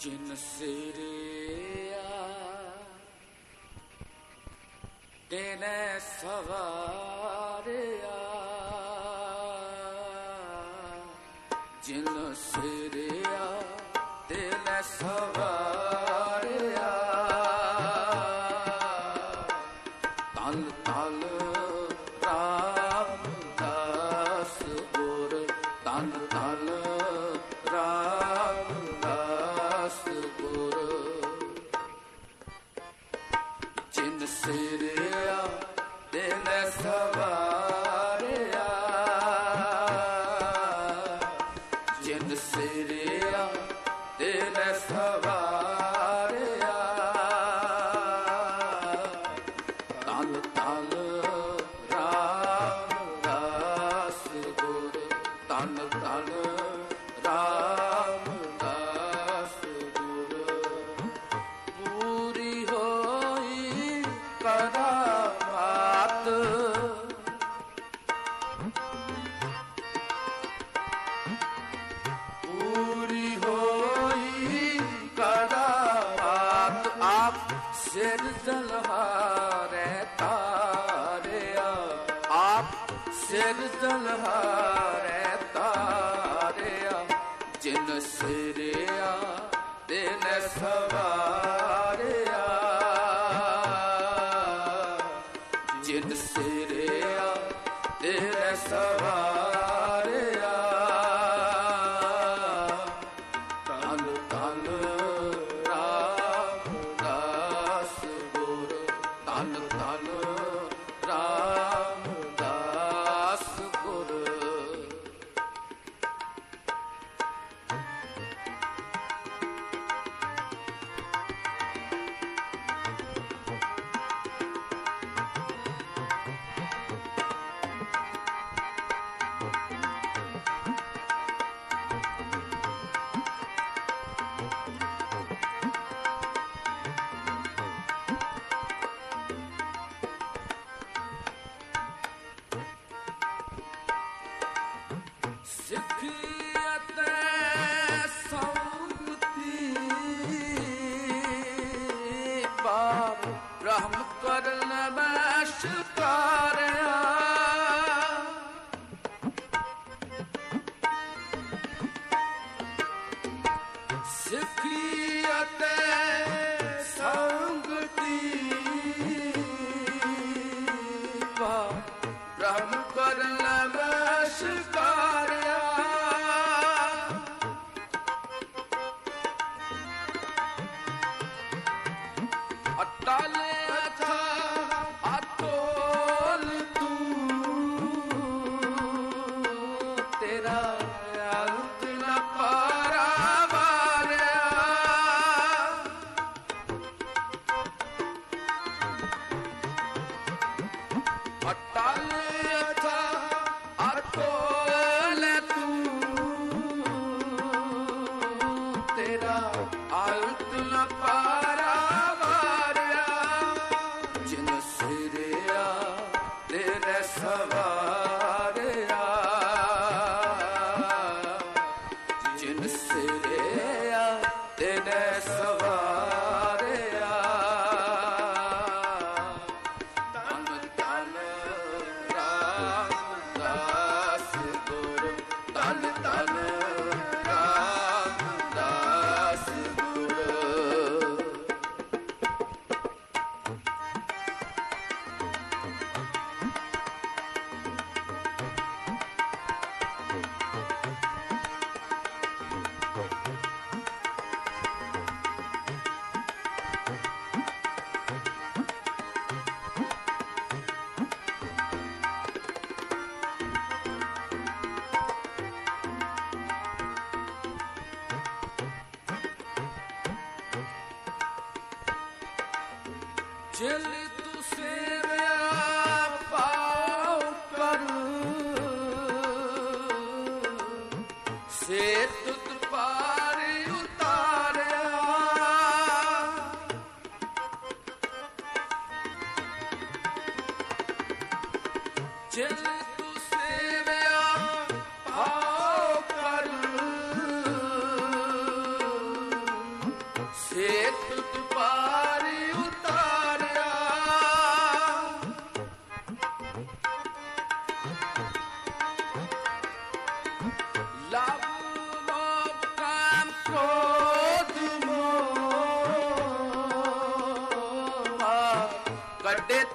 ਜਿਨ ਸਿਰਿਆ ਤੇਨੇ ਸਵਾਰਿਆ ਜਿਨ ਸਿਰਿਆ ਤੇਨੇ ਸਵਾਰਿਆ ਤਲ ਤਲ ਰਾਮਦਾਸ ਗੁਰ ਤਲ ਤਲ ਸਿਰ ਜਲਹਾਰੇ ਤਾਰਿਆ ਆਪ ਸਿਰ ਜਲਹਾਰੇ ਤਾਰਿਆ ਜਿਨ ਸਿਰਿਆ ਦਿਨ ਸਵਾ ਕਰਨ ਮੈਂ ਸ਼ਿਕਾਰਿਆ ਸਿੱਖੀ ਅਤੇ ਸੰਗਤੀ ਬਾਪ ਬ੍ਰਹਮ ਕਰਨ ਮੈਂ ਸ਼ਿਕਾਰਿਆ ਅਟਲ ਅੰਤ ਜਿਲ ਤੂੰ ਸੇਵਿਆ ਪਾਉ ਕਰ ਸੇ ਤੁਤ ਪਾਰ ਉਤਾਰਿਆ। ਜਿਲ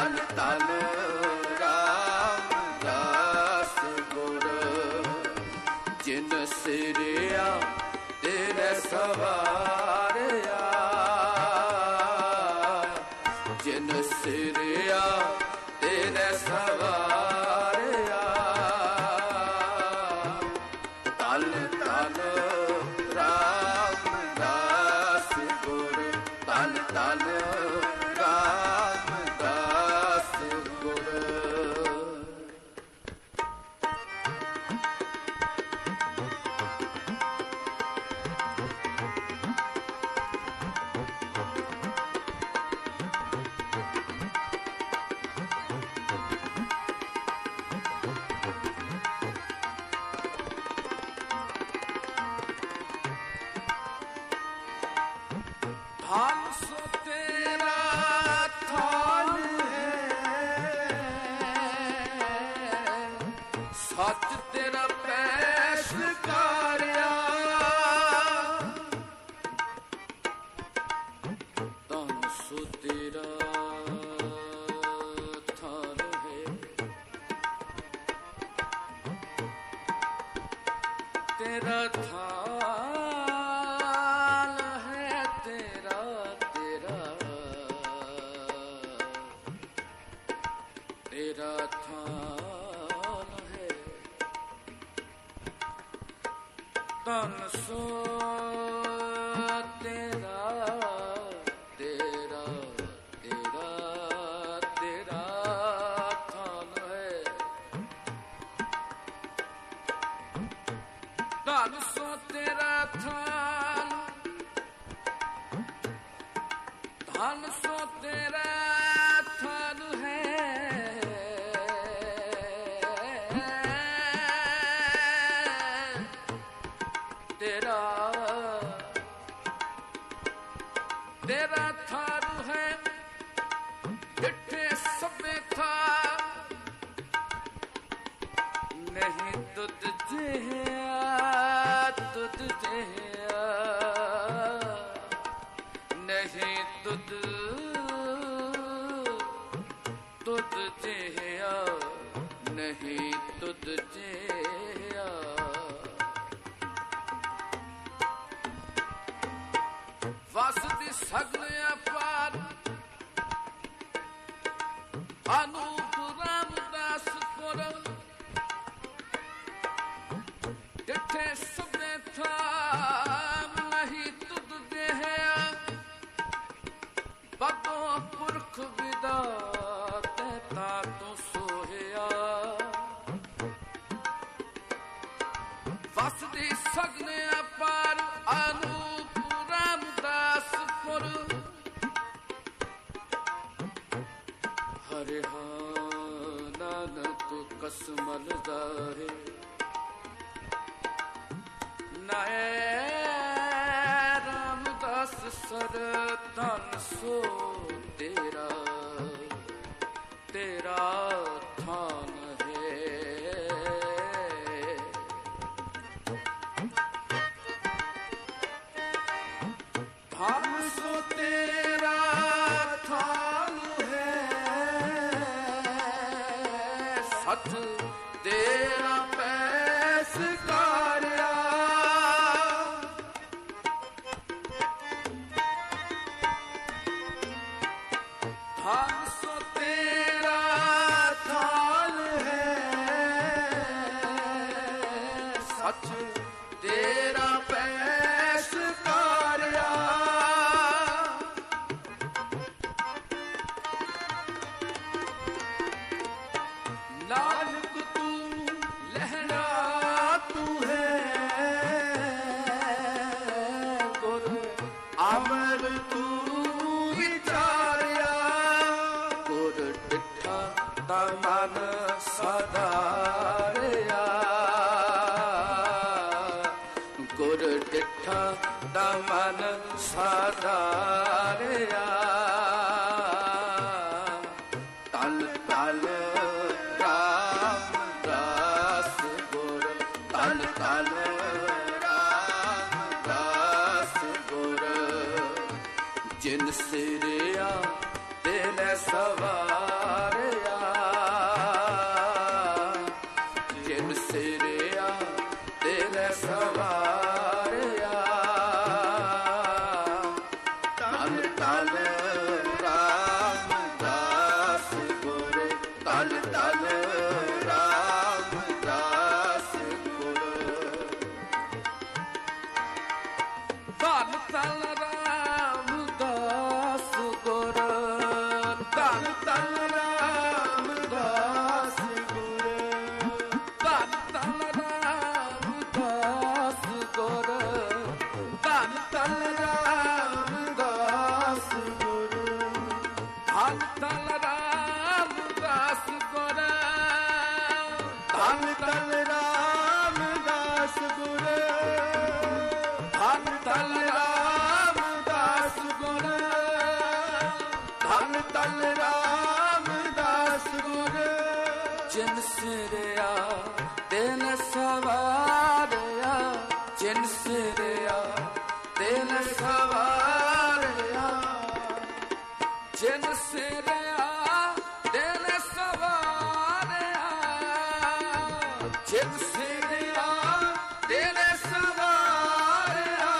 ਤਨ ਤਨ रथा तेरा। तेरा थारू है इठे सब था। नहीं तुझ जे नहीं दुद जे नहीं तुझ ਵਸਦੀ ਸਗਨ ਅਪਾਰ। ਅਨੂਪ ਰਾਮਦਾਸ ਕੋਰ ਜਿੱਥੇ ਸੁਬੇ ਥਾਮ ਨਹੀਂ ਤੁਧ ਦੇਹ ਬਬੋ ਪੁਰਖ ਵਿਦਾ ਤਹਿਤਾ ਤੂੰ ਸੋਹਿਆ। ਵਸਦੀ ਸਗਨ ਮਲ ਦਾਰੇ ਸਰ ਤਨ ਸੋ ਤੇਰਾ ਤੇਰਾ ਥਾਨ ਹੈ। ਥਾਨ ਸੋ ਤੇਰਾ ਸਦਾ ਜਿਨ ਸਿਰਿਆ, ਦਿਨ ਸਵਾਰਿਆ ਜਿਨ ਸਿਰਿਆ, ਦਿਨ ਸਵਾਰਿਆ ਜਿਨ ਸਿਰਿਆ, ਦਿਨ ਸਵਾਰਿਆ ਜਿਨ ਸਿਰਿਆ, ਦਿਨ ਸਵਾਰਿਆ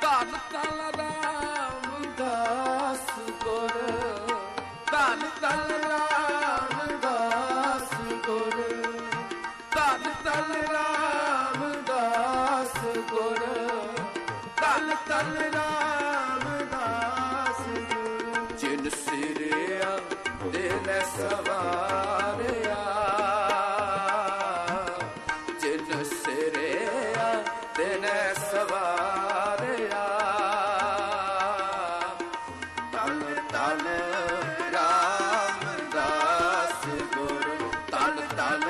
ਧੰਨ ਧੰਨ ਰਾਮਦਾਸ ਗੁਰ, ਧੰਨ ਧੰਨ ਰਾਮਦਾਸ ਜਿਨੈ ਸਵਾਰਿਆ। ਤਨ ਤਨ ਰਾਮ ਦਾਸ ਗੁਰ, ਤਨ ਤਨ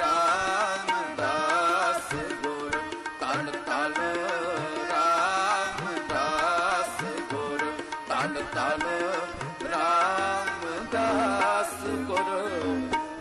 ਰਾਮ ਦਾਸ ਗੁਰ, ਤਨ ਤਨ ਰਾਮ ਦਾਸ ਗੁਰ, ਤਨ ਤਨ ਰਾਮ ਦਾਸ ਗੁਰ।